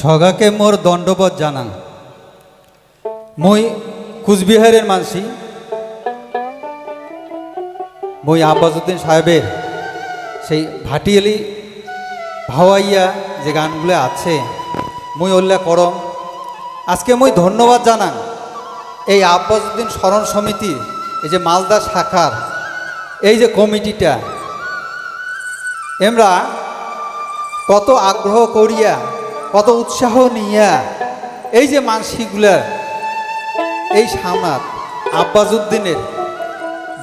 সগাকে মোর দণ্ডবোধ জানাং। মই কুচবিহারের মানসি। মই আব্বাসুদ্দিন সাহেবের সেই ভাটিয়ালি ভাওয়াইয়া যে গানগুলো আছে, মই উল্লেখ করম। আজকে মই ধন্যবাদ জানাং। এই আব্বাসুদ্দিন স্মরণ সমিতি, এই যে মালদা শাখার, এই যে কমিটিটা, এমরা কত আগ্রহ করিয়া কত উৎসাহ নিয়া এই যে মানসিকগুলা, এই সামনাত আব্বাসুদ্দিনের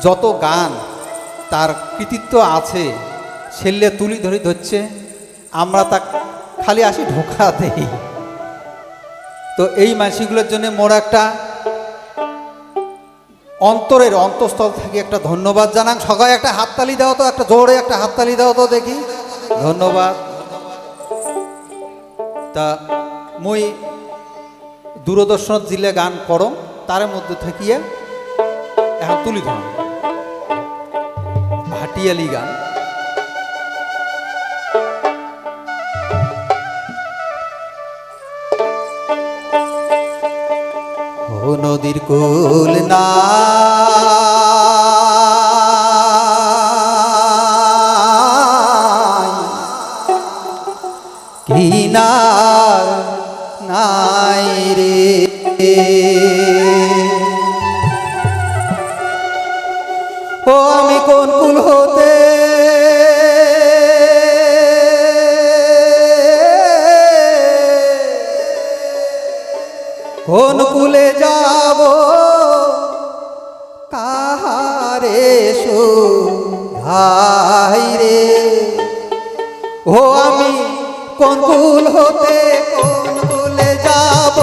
যত গান তার কৃতিত্ব আছে সেলে তুলি ধরে ধরছে, আমরা তা খালি আসি ঢোকা দেই। তো এই মানসিকগুলোর জন্য মোর একটা অন্তরের অন্তঃস্থল থেকে একটা ধন্যবাদ জানান। সবাই একটা হাততালি দাও তো, একটা জোরে একটা হাততালি দাও তো দেখি। ধন্যবাদ। তা মই দূরদর্শন জিলে গান করো তার মধ্যে থাকিয়ে এখন তুলি ধর ভাটিয়ালি গান। নদীর কুল না কিনার নাই রে। ও আমি কোন কুল হতে? কোন কুলে যাব? কাহারে সুধাই রে। ও আমি কোন কুল হতে কোন কুলে যাব।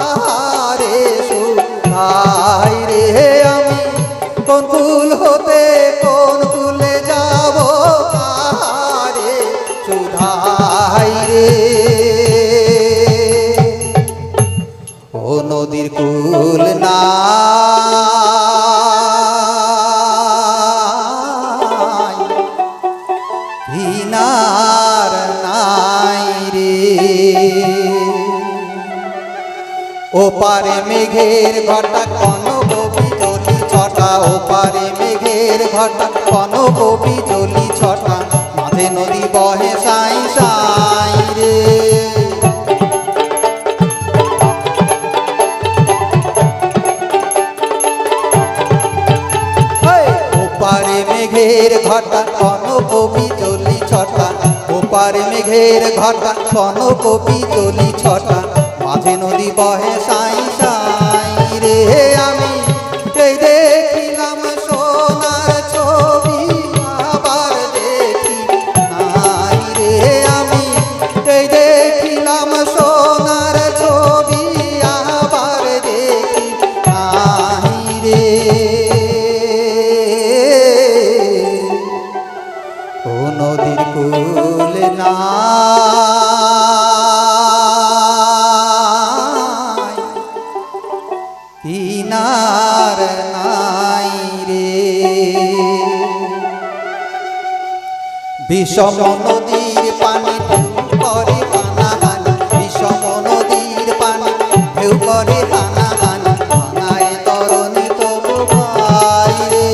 কাহারে সুধাই রে আমি। কোন কুল হতে কোন কুলে যাব। কাহারে সুধাই রে। ও নদীর কুল না ও পারে মেঘের ঘটা কন কবি জলি ছটা। ও পারে মেঘের ঘটা কন কবি জলি ছটা। মাঝে নদী বহে সাই সাই রে। ওপারে মেঘের ঘটা কন কবি চলি ছটা। ওপারে মেঘের ঘটা কন কবি চলি ছটা। মাঝে নদী বহে সাই সাই রে, আমি এই দেখিলাম সোনার ছবি, আবার দেখি নাই রে, আমি এই দেখিলাম সোনার ছবি, আবার দেখি নাই রে। ও নদীর কুল না বিষম নদীর পানি করে হানাহানি। বিষম নদীর পানি ঢেউ করে হানাহানি। ভাঙায় তরণী তবু ভাই রে।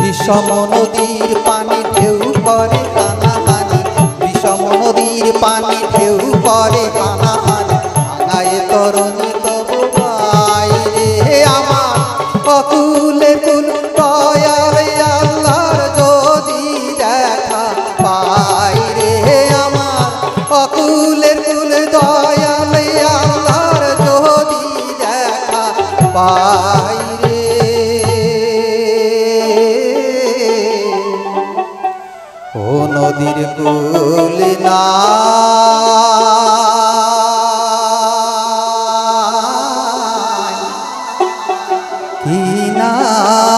বিষম নদীর পানি ঢেউ করে ঢেউ করে হানাহানি ভাঙায় তরণী রে। আমার অকুলে কুল দয়াল আল্লাহর যদি দেখা পাই রে। আমার অকুলের কুল দয়াল আল্লাহর যদি দেখা পাই নদীর কুল না কিনার